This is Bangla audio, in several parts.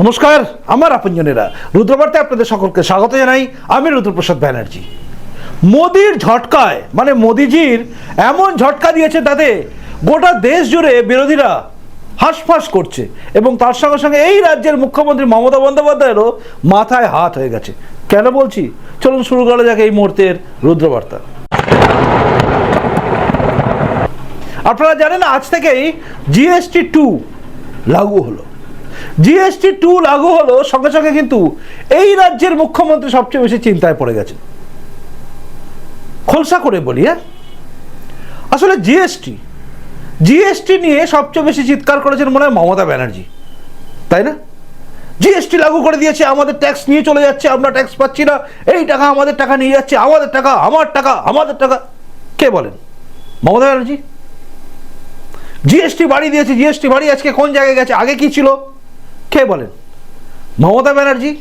নমস্কার, আমার আপনজনেরা। রুদ্রবার্তায় আপনাদের সকলকে স্বাগত জানাই আমি রুদ্রপ্রসাদ ব্যানার্জি। মোদির ঝটকায় মানে মোদিজির এমন ঝটকা দিয়েছে তাতে গোটা দেশ জুড়ে বিরোধীরা হাঁসফাঁস করছে এবং তার সঙ্গে সঙ্গে এই রাজ্যের মুখ্যমন্ত্রী মমতা বন্দ্যোপাধ্যায়েরও মাথায় হাত হয়ে গেছে। কেন বলছি? চলুন শুরু করা যাক এই মুহূর্তের রুদ্রবার্তা। আপনারা জানেন, আজ থেকেই জিএসটি টু লাগু হলো। জিএসটি টু লাগু হলো সঙ্গে সঙ্গে কিন্তু এই রাজ্যের মুখ্যমন্ত্রী সবচেয়ে বেশি চিন্তায় পড়ে গেছেন। খোলসা করে বলি হ্যাঁ? আসলে জিএসটি জিএসটি নিয়ে সবচেয়ে বেশি চিৎকার করেছেন মনে হয় মমতা ব্যানার্জি, তাই না? জিএসটি লাগু করে দিয়েছে, আমাদের ট্যাক্স নিয়ে চলে যাচ্ছে, আমরা ট্যাক্স পাচ্ছি না, এই টাকা আমাদের টাকা নিয়ে যাচ্ছে, আমাদের টাকা, আমার টাকা, আমাদের টাকা। কে বলেন? মমতা ব্যানার্জি? জিএসটি বাড়ি দিয়েছে জিএসটি বাড়ি আজকে কোন জায়গায় গেছে, আগে কি ছিল? কে বলেন? মমতা ব্যানার্জি?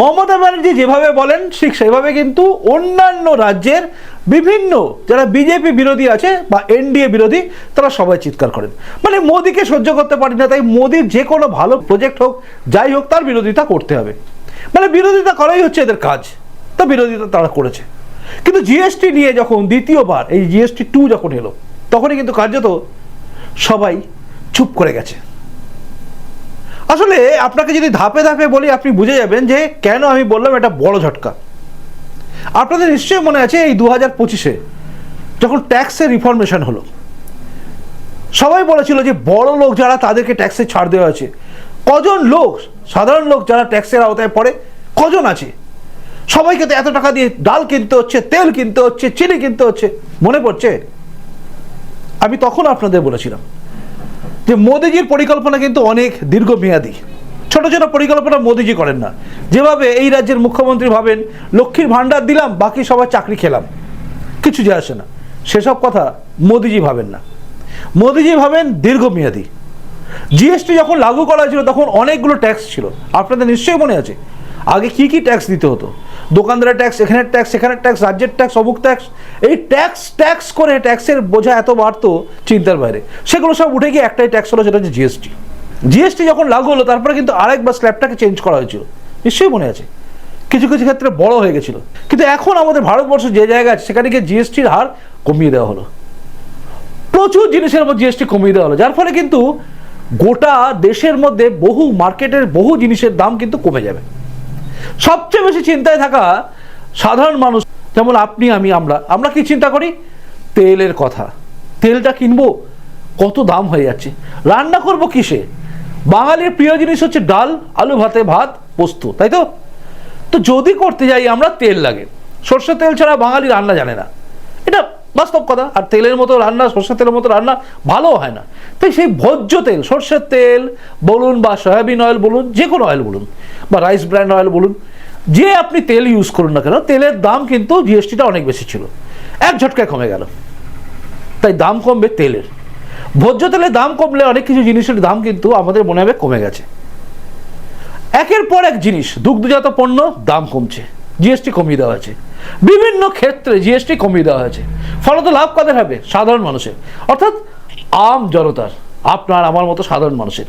মমতা ব্যানার্জি যেভাবে বলেন, ঠিক সেভাবে কিন্তু অন্যান্য রাজ্যের বিভিন্ন যারা বিজেপি বিরোধী আছে বা এনডিএ বিরোধী, তারা সবাই চিৎকার করেন। মানে মোদিকে সহ্য করতে পারি না, তাই মোদির যে কোনো ভালো প্রজেক্ট হোক, যাই হোক, তার বিরোধিতা করতে হবে। মানে বিরোধিতা করাই হচ্ছে এদের কাজ। তা বিরোধিতা তারা করেছে। কিন্তু জিএসটি নিয়ে যখন দ্বিতীয়বার, এই জিএসটি টু যখন এলো, তখনই কিন্তু কার্যত সবাই চুপ করে গেছে। আসলে আপনাকে যদি ধাপে ধাপে বলি, আপনি বুঝে যাবেন যে কেন আমি বললাম এটা বড় ঝটকা। আপনাদের নিশ্চয়ই মনে আছে এই দু হাজার পঁচিশে যখন ট্যাক্সের রিফরমেশন হলো। সবাই বলেছিল যে বড় লোক যারা তাদেরকে ট্যাক্সে ছাড় দেওয়া আছে কজন লোক, সাধারণ লোক যারা ট্যাক্সের আওতায় পড়ে, কজন আছে? সবাইকে তো এত টাকা দিয়ে ডাল কিনতে হচ্ছে, তেল কিনতে হচ্ছে, চিনি কিনতে হচ্ছে। মনে পড়ছে? আমি তখন আপনাদের বলেছিলাম। যে মোদিজির পরিকল্পনা কিন্তু অনেক দীর্ঘমেয়াদী। ছোট ছোট পরিকল্পনা মোদিজি করেন না। যেভাবে এই রাজ্যের মুখ্যমন্ত্রী ভাবেন, লক্ষ্মীর ভাণ্ডার দিলাম, বাকি সবাই চাকরি খেলাম। কিছু যায় আসে না। সেসব কথা মোদিজি ভাবেন না। মোদিজি ভাবেন দীর্ঘমেয়াদী। জিএসটি যখন লাগু করা হয়েছিল, তখন অনেকগুলো ট্যাক্স ছিল। আপনাদের নিশ্চয়ই মনে আছে। আগে কি কি ট্যাক্স দিতে হতো? দোকানদারের ট্যাক্স এখানের ট্যাক্স সেখানের ট্যাক্স রাজ্যের ট্যাক্স অমুক ট্যাক্স এই ট্যাক্স ট্যাক্স করে ট্যাক্সের বোঝা এত বাড়তো চিন্তার বাইরে। সেগুলো সব উঠে গিয়ে একটাই ট্যাক্স হলো সেটা হচ্ছে জিএসটি জিএসটি যখন লাগু হলো, তারপরে কিন্তু আরেকবার স্ল্যাবটাকে চেঞ্জ করা হয়েছিল। নিশ্চয়ই মনে আছে। কিছু কিছু ক্ষেত্রে বড় হয়ে গেছিল। কিন্তু এখন আমাদের ভারতবর্ষ যে জায়গা আছে, সেখানে গিয়ে জিএসটির হার কমিয়ে দেওয়া হলো। প্রচুর জিনিসের উপর জিএসটি কমিয়ে দেওয়া হলো। যার ফলে কিন্তু গোটা দেশের মধ্যে বহু মার্কেটের বহু জিনিসের দাম কিন্তু কমে যাবে। সবচেয়ে বেশি চিন্তায় থাকা সাধারণ মানুষ, যেমন আপনি, আমি, আমরা। আমরা কি চিন্তা করি? তেলের কথা। তেলটা কিনবো, কত দাম হয়ে যাচ্ছে। রান্না করব কিসে? বাঙালির প্রিয় জিনিস হচ্ছে ডাল, আলু ভাতে, ভাত, পোস্ত, তাই তো? তো যদি করতে যাই আমরা, তেল লাগে। সর্ষের তেল ছাড়া বাঙালি রান্না জানে না। বাস্তব কথা। আর তেলের মতো রান্না, সর্ষের তেলের মতো রান্না ভালো হয় না। তাই সেই ভোজ্য তেল, সর্ষের তেল বলুন বা সয়াবিন অয়েল বলুন যে কোনো অয়েল বলুন বা রাইস ব্র্যান্ড অয়েল বলুন, যে আপনি তেল ইউজ করুন না কেন, তেলের দাম কিন্তু জিএসটিটা অনেক বেশি ছিল। এক ঝটকায় কমে গেল। তাই দাম কমবে তেলের। ভোজ্য তেলের দাম কমলে অনেক কিছু জিনিসের দাম কিন্তু আমাদের মনে হবে কমে গেছে। একের পর এক জিনিস, দুগ্ধজাত পণ্য দাম কমছে। জিএসটি কমিয়ে দেওয়া হয়েছে। বিভিন্ন ক্ষেত্রে জিএসটি কমিয়ে দেওয়া হয়েছে। ফলত লাভ কাদের হবে? সাধারণ মানুষের। অর্থাৎ আম জনতার, আপনার, আমার মতো সাধারণ মানুষের।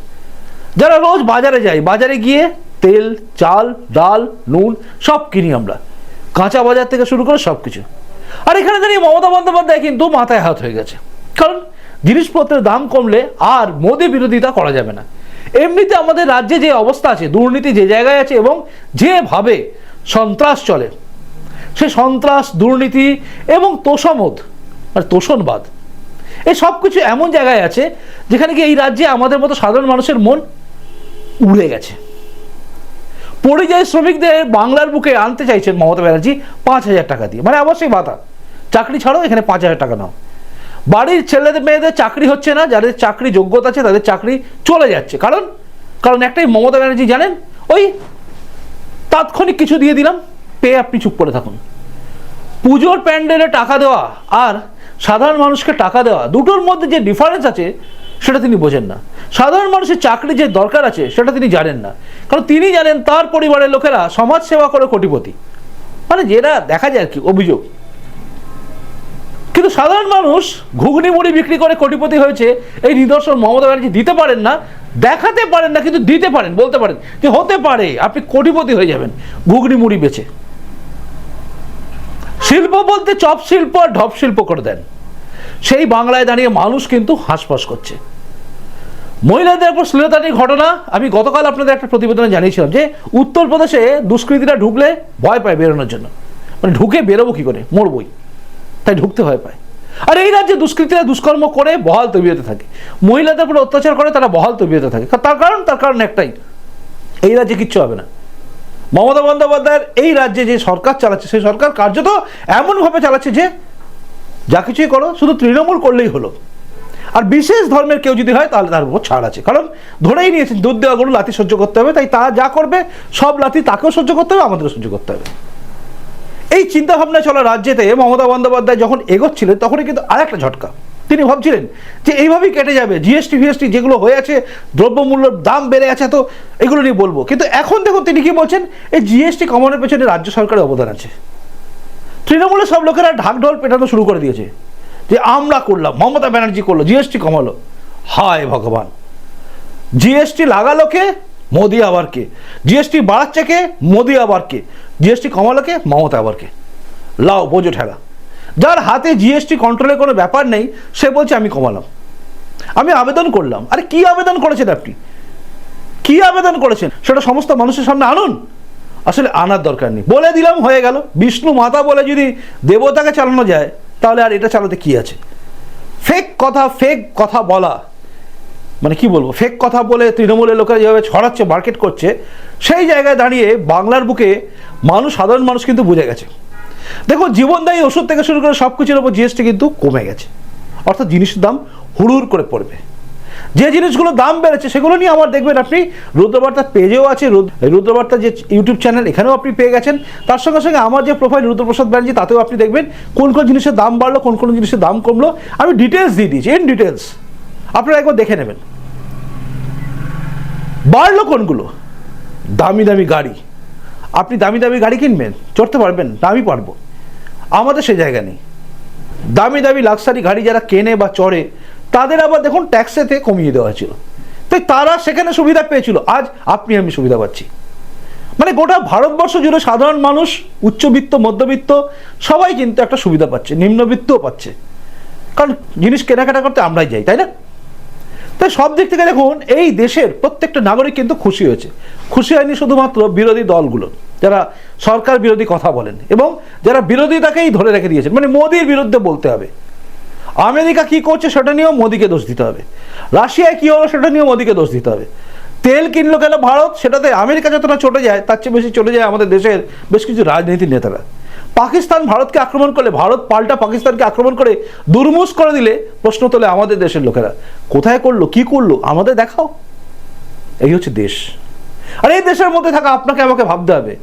যারা রোজ বাজারে যাই বাজারে গিয়ে তেল, চাল, ডাল, নুন সব কিনি আমরা। কাঁচা বাজার থেকে শুরু করে সব কিছু আর এখানে দাঁড়িয়ে মমতা বন্দ্যোপাধ্যায় কিন্তু মাথায় হাত হয়ে গেছে। কারণ জিনিসপত্রের দাম কমলে আর মোদী বিরোধিতা করা যাবে না। এমনিতে আমাদের রাজ্যে যে অবস্থা আছে, দুর্নীতি যে জায়গায় আছে এবং যেভাবে সন্ত্রাস চলে সে সন্ত্রাস, দুর্নীতি এবং তোষমদ মানে তোষণবাদ। এই সব কিছু এমন জায়গায় আছে যেখানে কি এই রাজ্যে আমাদের মতো সাধারণ মানুষের মন উড়ে গেছে। পরিযায়ী শ্রমিকদের বাংলার বুকে আনতে চাইছেন মমতা ব্যানার্জি পাঁচ হাজার টাকা দিয়ে। মানে অবশ্যই ভাতা। চাকরি ছাড়ো, এখানে পাঁচ হাজার টাকা নাও। বাড়ির ছেলেদের মেয়েদের চাকরি হচ্ছে না, যাদের চাকরি যোগ্যতা আছে তাদের চাকরি চলে যাচ্ছে। কারণ কারণ একটাই মমতা ব্যানার্জি জানেন, ওই তাৎক্ষণিক কিছু দিয়ে দিলাম, পেয়ে আপনি চুপ করে থাকুন। পুজোর প্যান্ডেলে টাকা দেওয়া আর সাধারণ মানুষকে টাকা দেওয়া, দুটোর মধ্যে যে ডিফারেন্স আছে, সেটা তিনি বোঝেন না। সাধারণ মানুষের চাকরি যে দরকার আছে, সেটা তিনি জানেন না। কারণ তিনি জানেন তার পরিবারের লোকেরা সমাজ সেবা করে কোটিপতি। মানে যেটা দেখা যায় আর কি, অভিযোগ। কিন্তু সাধারণ মানুষ ঘুগনি মুড়ি বিক্রি করে কোটিপতি হয়েছে, এই নিদর্শন মমতা ব্যানার্জি দিতে পারেন না, দেখাতে পারেন না, কিন্তু দিতে পারেন, বলতে পারেন যে হতে পারে, আপনি কোটিপতি হয়ে যাবেন, ঘুগনি মুড়ি বেচে। শিল্প বলতে চপ শিল্প আর ঢপ শিল্প করে দেন। সেই বাংলায় দাঁড়িয়ে মানুষ কিন্তু হাঁসফাঁস করছে। মহিলাদের উপর শ্লীলতানির ঘটনা, আমি গতকাল আপনাদের একটা প্রতিবেদনে জানিয়েছিলাম যে, উত্তরপ্রদেশে দুষ্কৃতীরা ঢুকলে ভয় পায় বেরোনোর জন্য। মানে ঢুকে বেরোবো কী করে? মরবই। তাই ঢুকতে ভয় পায়। আর এই রাজ্যে দুষ্কৃতীরা দুষ্কর্ম করে বহাল তবিয়তে থাকে। মহিলাদের উপর অত্যাচার করে, তারা বহাল তবিয়তে থাকে। তার কারণ তার কারণ একটাই। এই রাজ্যে কিচ্ছু হবে না। মমতা বন্দ্যোপাধ্যায়ের এই রাজ্যে যে সরকার চালাচ্ছে, সেই সরকার কার্যত এমনভাবে চালাচ্ছে যে যা কিছুই করো, শুধু তৃণমূল করলেই হলো। আর বিশেষ ধর্মের কেউ যদি হয়, তাহলে তার উপর ছাড় আছে। কারণ ধরেই নিয়েছেন, দুধ দেওয়া গরু লাথি সহ্য করতে হবে, তাই তা যা করবে, সব লাথি তাকেও সহ্য করতে হবে, আমাদেরও সহ্য করতে হবে। এই চিন্তাভাবনা চলা রাজ্যেতে মমতা বন্দ্যোপাধ্যায় যখন এগোচ্ছিলেন, তখনই কিন্তু আরেকটা ঝটকা। তিনি ভাবছিলেন যে এইভাবেই কেটে যাবে। জিএসটি ফিএসটি যেগুলো হয়ে আছে, দ্রব্যমূল্যের দাম বেড়ে আছে, তো এগুলো নিয়ে বলব। কিন্তু এখন দেখুন তিনি কি বলছেন, এই জিএসটি কমানোর পেছনে রাজ্য সরকারের অবদান আছে। তৃণমূলের সব লোকেরা ঢাকঢোল পেটানো শুরু করে দিয়েছে। যে আমরা করলাম, মমতা ব্যানার্জি করল জিএসটি কমালো। হায় ভগবান। জিএসটি লাগালো কে? মোদি আবার কে? জিএসটি বাড়াচ্ছে কে? মোদি আবার কে? জিএসটি কমালো কে? মমতা আবার কে? লাও, বোঝো ঠেলা। যার হাতে জিএসটি কন্ট্রোলের কোনো ব্যাপার নেই, সে বলছে, আমি কমালাম। আমি আবেদন করলাম। আরে কি আবেদন করেছেন আপনি? কি আবেদন করেছেন? সেটা সমস্ত মানুষের সামনে আনুন। আসলে আনার দরকার নেই। বলে দিলাম, হয়ে গেল। বিষ্ণু মাতা বলে যদি দেবতাকে চালানো যায়, তাহলে আর এটা চালাতে কি আছে? ফেক কথা ফেক কথা বলা। মানে কি বলব? ফেক কথা বলে তৃণমূলের লোকেরা যেভাবে ছড়াচ্ছে মার্কেট করছে, সেই জায়গায় দাঁড়িয়ে বাংলার বুকে মানুষ, সাধারণ মানুষ কিন্তু বুঝে গেছে। দেখো, জীবনদায়ী ওষুধ থেকে শুরু করে সব কিছুর ওপর জিএসটি কিন্তু কমে গেছে। অর্থাৎ জিনিসের দাম হুড়ুর করে পড়বে। যে জিনিসগুলো দাম বেড়েছে, সেগুলো নিয়ে আমার দেখবেন আপনি রুদ্রবার্তার পেজেও আছে, রুদ- রুদ্রবার্তার যে ইউটিউব চ্যানেল এখানেও আপনি পেয়ে গেছেন। তার সঙ্গে সঙ্গে আমার যে প্রোফাইল রুদ্রপ্রসাদ ব্যানার্জি, তাতেও আপনি দেখবেন কোন কোন জিনিসের দাম বাড়লো, কোন কোন জিনিসের দাম কমলো। আমি ডিটেলস দিয়ে দিয়েছি ইন ডিটেলস আপনারা একবার দেখে নেবেন। বাড়লো কোনগুলো? দামি দামি গাড়ি। আপনি দামি দামি গাড়ি কিনবেন, চড়তে পারবেন না আমি পারব। আমাদের সে জায়গা নেই। দামি দামি লাক্সারি গাড়ি যারা কেনে বা চড়ে, তাদের আবার দেখুন ট্যাক্সেতে কমিয়ে দেওয়া ছিল তাই তারা সেখানে সুবিধা পেয়েছিল। আজ আপনি আমি সুবিধা পাচ্ছি। মানে গোটা ভারতবর্ষ জুড়ে সাধারণ মানুষ, উচ্চবিত্ত, মধ্যবিত্ত, সবাই কিন্তু একটা সুবিধা পাচ্ছে, নিম্নবিত্তও পাচ্ছে। কারণ জিনিস কেনাকাটা করতে আমরাই যাই, তাই না? তাই সব দিক থেকে দেখুন, এই দেশের প্রত্যেকটা নাগরিক কিন্তু খুশি হয়েছে। খুশি হয়নি শুধুমাত্র বিরোধী দলগুলো। যারা সরকার বিরোধী কথা বলেন এবং যারা বিরোধী বিরোধিতাকেই ধরে রেখে দিয়েছেন মানে মোদির বিরুদ্ধে বলতে হবে। আমেরিকা কি করছে সেটা নিয়েও মোদিকে দোষ দিতে হবে। রাশিয়ায় কি হলো সেটা নিয়েও মোদিকে দোষ দিতে হবে। তেল কিনলো কেন ভারত? সেটাতে আমেরিকা যতটা চটে যায়, তার চেয়ে বেশি চলে যায় আমাদের দেশের বেশ কিছু রাজনীতির নেতারা। পাকিস্তান ভারতকে আক্রমণ করলে, ভারত পাল্টা পাকিস্তানকে আক্রমণ করে দুর্মুষ করে দিলে প্রশ্ন তোলে আমাদের দেশের লোকেরা। কোথায় করল? কি করল? আমাদের দেখাও। এই হচ্ছে দেশ। আর এই দেশের মধ্যে থাকা আপনাকে আমাকে ভাবতে হবে।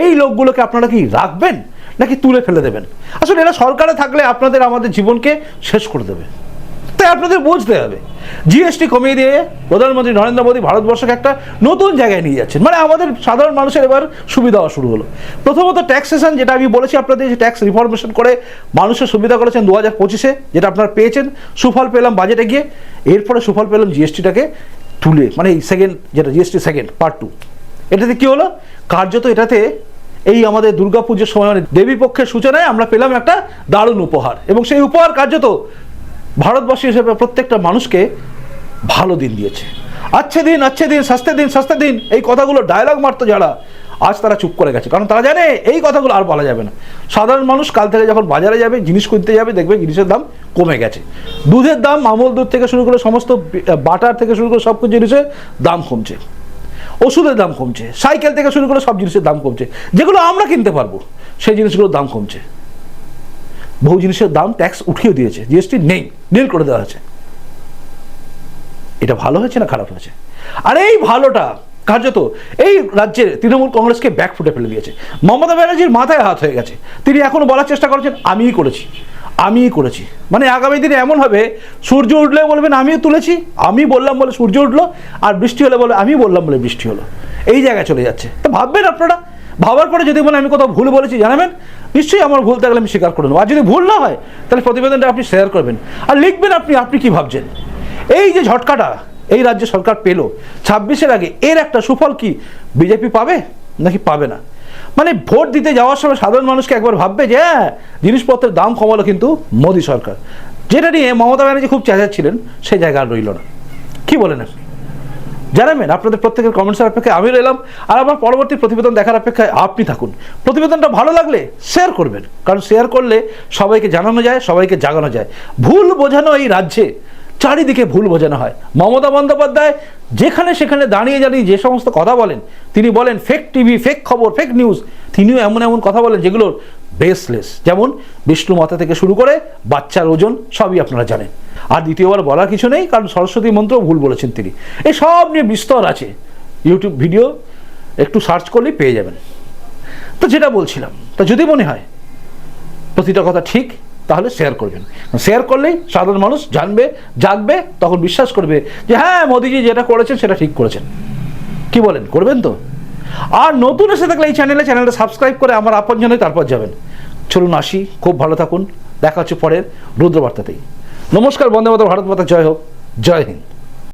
এই লোকগুলোকে আপনারা কি রাখবেন? নাকি তুলে ফেলে দেবেন? আসলে এরা সরকারে থাকলে আপনাদের আমাদের জীবনকে শেষ করে দেবে। তাই আপনাদের বুঝতে হবে। জিএসটি কমিয়ে দিয়ে প্রধানমন্ত্রী নরেন্দ্র মোদী ভারতবর্ষকে একটা নতুন জায়গায় নিয়ে যাচ্ছেন। মানে আমাদের সাধারণ মানুষের এবার সুবিধা হওয়া শুরু হলো। প্রথমত ট্যাক্সেশন যেটা আমি বলেছি আপনাদের যে ট্যাক্স রিফরমেশন করে মানুষের সুবিধা করেছেন দু হাজার পঁচিশে, যেটা আপনারা পেয়েছেন, সুফল পেলাম বাজেটে গিয়ে। এরপরে সুফল পেলাম জিএসটিটাকে তুলে মানে এই সেকেন্ড যেটা জিএসটি সেকেন্ড পার্ট টু এটাতে কি হলো? কার্যত এটাতে এই আমাদের দুর্গাপুজোর সময় মানে দেবী পক্ষের সূচনায় আমরা পেলাম একটা দারুণ উপহার। এবং সেই উপহার কার্যত ভারতবাসী হিসেবে প্রত্যেকটা মানুষকে ভালো দিন দিয়েছে। আচ্ছে দিন আচ্ছে দিন সস্তে দিন সস্তে দিন, এই কথাগুলো ডায়লগ মারতো যারা, আজ তারা চুপ করে গেছে। কারণ তারা জানে, এই কথাগুলো আর বলা যাবে না। সাধারণ মানুষ কাল থেকে যখন বাজারে যাবে, জিনিস কিনতে যাবে, দেখবে জিনিসের দাম কমে গেছে। দুধের দাম আমল দুধ থেকে শুরু করে সমস্ত বাটার থেকে শুরু করে সব কিছু জিনিসের দাম কমছে। ওষুধের দাম কমছে, সাইকেল থেকে শুরু করে সব জিনিসের দাম কমছে। যেগুলো আমরা কিনতে পারব, সেই জিনিসগুলোর দাম কমছে। বহু জিনিসের দাম ট্যাক্স উঠিয়ে দিয়েছে জিএসটি নেই নীল করে দেওয়া হয়েছে। এটা ভালো হয়েছে না খারাপ হয়েছে? আর এই ভালোটা কার্যত এই রাজ্যের তৃণমূল কংগ্রেসকে ব্যাক ফুটে ফেলে দিয়েছে। মমতা ব্যানার্জির মাথায় হাত হয়ে গেছে। তিনি এখনও বলার চেষ্টা করছেন, আমিই করেছি। আমিই করেছি। মানে আগামী দিনে এমন হবে, সূর্য উঠলে বলবেন, আমিও তুলেছি। আমি বললাম বলে সূর্য উঠল, আর বৃষ্টি হলে বলে আমি বললাম বলে বৃষ্টি হলো। এই জায়গায় চলে যাচ্ছে। তো ভাববেন আপনারা, ভাবার পরে যদি বলে আমি কোথাও ভুল বলেছি, জানাবেন। নিশ্চয়ই আমার ভুল থাকলে আমি স্বীকার করে নেব। আর যদি ভুল না হয়, তাহলে প্রতিবেদনটা আপনি শেয়ার করবেন। আর লিখবেন আপনি আপনি কি ভাবছেন? এই যে ঝটকাটা এই রাজ্য সরকার পেল, ছাব্বিশের আগে এর একটা সুফল কি, বিজেপি পাবে নাকি পাবে না? মানে ভোট দিতে যাওয়ার সময় সাধারণ মানুষকে একবার ভাববে যে হ্যাঁ জিনিসপত্রের দাম কমালো কিন্তু মোদী সরকার। যেটা নিয়ে মমতা ব্যানার্জি খুব চেঁচাচ্ছিলেন, সেই জায়গা আর রইল না। কি বলেন আপনি? জানাবেন আপনাদের প্রত্যেকের কমেন্টসের অপেক্ষায় আমি রইলাম। আর আমার পরবর্তী প্রতিবেদন দেখার অপেক্ষায় আপনি থাকুন। প্রতিবেদনটা ভালো লাগলে শেয়ার করবেন। কারণ শেয়ার করলে সবাইকে জানানো যায়, সবাইকে জাগানো যায়। ভুল বোঝানো এই রাজ্যে চারিদিকে ভুল বোঝানো হয়। মমতা বন্দ্যোপাধ্যায় যেখানে সেখানে দাঁড়িয়ে দাঁড়িয়ে যে সমস্ত কথা বলেন, তিনি বলেন ফেক টিভি ফেক খবর ফেক নিউজ তিনিও এমন এমন কথা বলেন যেগুলোর বেসলেস যেমন বিষ্ণু মাতা থেকে শুরু করে বাচ্চার ওজন সবই আপনারা জানেন। আর দ্বিতীয়বার বলার কিছু নেই, কারণ সরস্বতী মন্ত্র ভুল বলেছেন তিনি। এই সব নিয়ে বিস্তর আছে। ইউটিউব ভিডিও একটু সার্চ করলেই পেয়ে যাবেন। তো যেটা বলছিলাম, তা যদি মনে হয় প্রতিটা কথা ঠিক তাহলে শেয়ার করবেন। শেয়ার করলেই সাধারণ মানুষ জানবে, জাগবে, তখন বিশ্বাস করবে যে হ্যাঁ মোদিজি যেটা করেছেন সেটা ঠিক করেছেন। কি বলেন? করবেন তো? আর নতুন এসে থাকলে এই চ্যানেলে চ্যানেলটা সাবস্ক্রাইব করে আমার আপন জানে তারপর যাবেন। চলুন আসি, খুব ভালো থাকুন। দেখা হচ্ছে পরের রুদ্রবার্তাতেই। নমস্কার, বন্দে মাতা ভারত মাতা, জয় হোক। জয় হিন্দ।